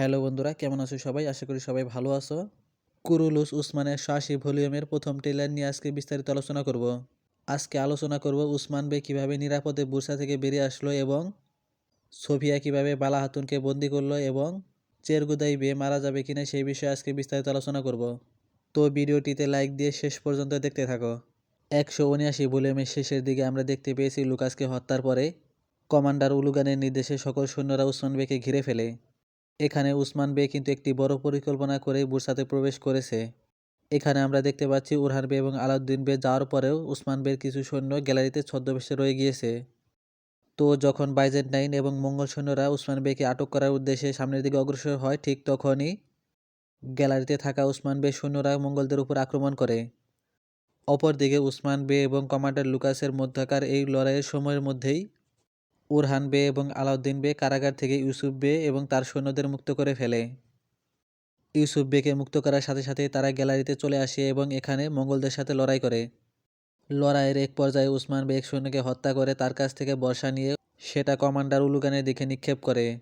Hello বন্ধুরা, কেমন আছো সবাই? আশা করি সবাই ভালো আছো। কুরুলুস উসমানের শাসি ভলিউমের প্রথম ট্রেলার নিয়ে আজকে বিস্তারিত আলোচনা করব। আজকে আলোচনা করব উসমান বে কীভাবে নিরাপদে বুরসা থেকে বেরিয়ে আসলো এবং সোফিয়া কীভাবে বালা হাতুনকে বন্দি করল এবং চেরগুদাই বে মারা যাবে কিনা সেই বিষয়ে আজকে বিস্তারিত আলোচনা করব। তো ভিডিওটিতে লাইক দিয়ে শেষ পর্যন্ত দেখতে থাকো। একশো উনআশি ভলিউমের শেষের দিকে আমরা দেখতে পেয়েছি লুকাসকে হত্যার পরে। কমান্ডার উলুগানের নির্দেশে সকল সৈন্যরা উসমান বেকে ঘিরে ফেলে। এখানে উসমান বে কিন্তু একটি বড় পরিকল্পনা করে বুরসাতে প্রবেশ করেছে। এখানে আমরা দেখতে পাচ্ছি উরহান বে এবং আলাউদ্দিন বে যাওয়ার পরেও উসমান বের কিছু সৈন্য গ্যালারিতে ছদ্মবেশে রয়ে গিয়েছে। তো যখন বাইজেন্টাইন এবং মঙ্গল সৈন্যরা উসমান বেকে আটক করার উদ্দেশ্যে সামনের দিকে অগ্রসর হয়, ঠিক তখনই গ্যালারিতে থাকা উসমান বে সৈন্যরা মঙ্গলদের উপর আক্রমণ করে। অপরদিকে উসমান বে এবং কমান্ডার লুকাসের মধ্যকার এই লড়াইয়ের সময়ের মধ্যেই উরহান বে এবং আলাউদ্দিন বে কারাগার থেকে ইউসুফ বে এবং তার সৈন্যদের মুক্ত করে ফেলে। ইউসুফ বেকে মুক্ত করার সাথে সাথে তারা গ্যালারিতে চলে আসে এবং এখানে মঙ্গলদের সাথে লড়াই করে। লড়াইয়ের এক পর্যায়ে উসমান বে এক সৈন্যকে হত্যা করে তার কাছ থেকে বর্ষা নিয়ে সেটা কমান্ডার উলুগানের দিকে নিক্ষেপ করে।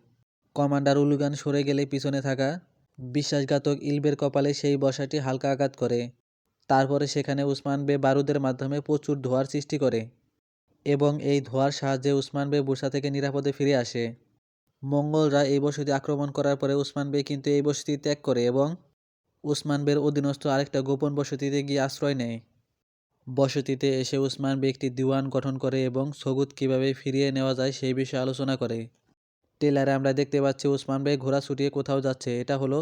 কমান্ডার উলুগান সরে গেলে পিছনে থাকা বিশ্বাসঘাতক ইলবের কপালে সেই বর্ষাটি হালকা আঘাত করে। তারপরে সেখানে উসমান বে বারুদের মাধ্যমে প্রচুর ধোঁয়ার সৃষ্টি করে। এবং এই ধোঁয়ার সাহায্যে উসমান বে বুরসা থেকে নিরাপদে ফিরে আসে। মঙ্গলরা এই বসতি আক্রমণ করার পরে উসমান বে কিন্তু এই বসতি ত্যাগ করে এবং উসমান বের অধীনস্থ আরেকটা গোপন বসতিতে গিয়ে আশ্রয় নেয়। বসতিতে এসে উসমান বে একটি দিওয়ান গঠন করে এবং সগুত কীভাবে ফিরিয়ে নেওয়া যায় সেই বিষয়ে আলোচনা করে। টেলারে আমরা দেখতে পাচ্ছি উসমান বে ঘোড়া ছুটিয়ে কোথাও যাচ্ছে। এটা হলো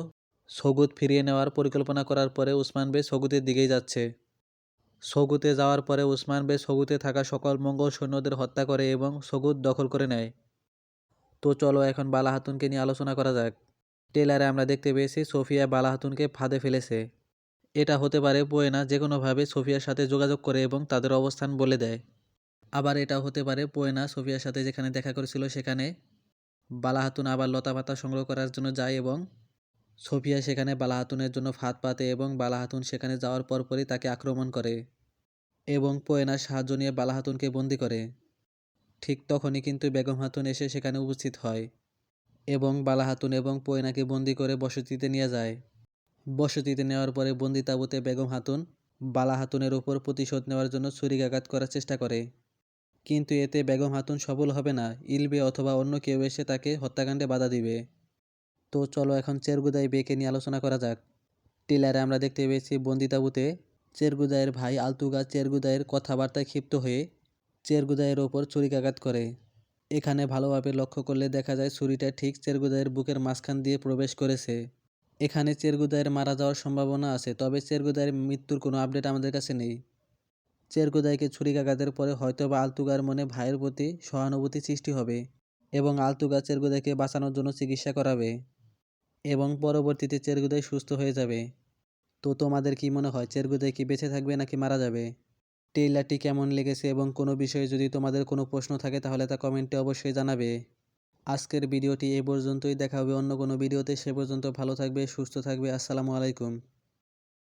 সগুত ফিরিয়ে নেওয়ার পরিকল্পনা করার পরে উসমান বে সগুতের দিকেই যাচ্ছে। সগুতে যাওয়ার পরে উসমান বে সগুতে থাকা সকল মঙ্গল সৈন্যদের হত্যা করে এবং সগুত দখল করে নেয়। তো চলো এখন বালা হাতুনকে নিয়ে আলোচনা করা যাক। টেলারে আমরা দেখতে পেয়েছি, সোফিয়া বালা হাতুনকে ফাঁদে ফেলেছে। এটা হতে পারে পোয়েনা যে কোনোভাবে সোফিয়ার সাথে যোগাযোগ করে এবং তাদের অবস্থান বলে দেয়। আবার এটা হতে পারে পোয়েনা সোফিয়ার সাথে যেখানে দেখা করেছিল সেখানে বালা হাতুন আবার লতা পাতা সংগ্রহ করার জন্য যায় এবং সোফিয়া সেখানে বালা হাতুনের জন্য ফাঁদ পাতে এবং বালা হাতুন সেখানে যাওয়ার পরপরই তাকে আক্রমণ করে এবং পোয়েনার সাহায্য নিয়ে বালা হাতুনকে বন্দি করে। ঠিক তখনই কিন্তু বেগম হাতুন এসে সেখানে উপস্থিত হয় এবং বালা হাতুন এবং পোয়েনাকে বন্দি করে বসতিতে নিয়ে যায়। বসতিতে নেওয়ার পরে বন্দি তাবুতে বেগম হাতুন বালা হাতুনের উপর প্রতিশোধ নেওয়ার জন্য ছুরিকাঘাত করার চেষ্টা করে। কিন্তু এতে বেগম হাতুন সফল হবে না, ইলবে অথবা অন্য কেউ এসে তাকে হত্যাকাণ্ডে বাধা দিবে। তো চলো এখন চেরগুদাই বেকে নিয়ে আলোচনা করা যাক। টিলারে আমরা দেখতে পেয়েছি বন্দি তাবুতে চেরগুদায়ের ভাই আলতুগা চেরগুদায়ের কথাবার্তায় ক্ষিপ্ত হয়ে চেরগুদায়ের ওপর ছুরিকাঘাত করে। এখানে ভালোভাবে লক্ষ্য করলে দেখা যায় ছুরিটা ঠিক চেরগুদায়ের বুকের মাঝখান দিয়ে প্রবেশ করেছে। এখানে চেরগুদায়ের মারা যাওয়ার সম্ভাবনা আছে, তবে চেরগুদায়ের মৃত্যুর কোনো আপডেট আমাদের কাছে নেই। চেরগুদাইকে ছুরিকাঘাতের পরে হয়তো বা আলতুগার মনে ভাইয়ের প্রতি সহানুভূতি সৃষ্টি হবে এবং আলতুগা চেরগুদাইকে বাঁচানোর জন্য চিকিৎসা করাবে। এবং পরবর্তীতে চেরগুদাই সুস্থ হয়ে যাবে। তো তোমাদের কি মনে হয়, চেরগুদাই কি বেঁচে থাকবে নাকি মারা যাবে? টেইলারটি কেমন লেগেছে এবং কোনো বিষয়ে যদি তোমাদের কোনো প্রশ্ন থাকে তাহলে তা কমেন্টে অবশ্যই জানাবে। আজকের ভিডিওটি এ পর্যন্তই, দেখা হবে অন্য কোনো ভিডিওতে, সে পর্যন্ত ভালো থাকবে, সুস্থ থাকবে, আসসালামু আলাইকুম।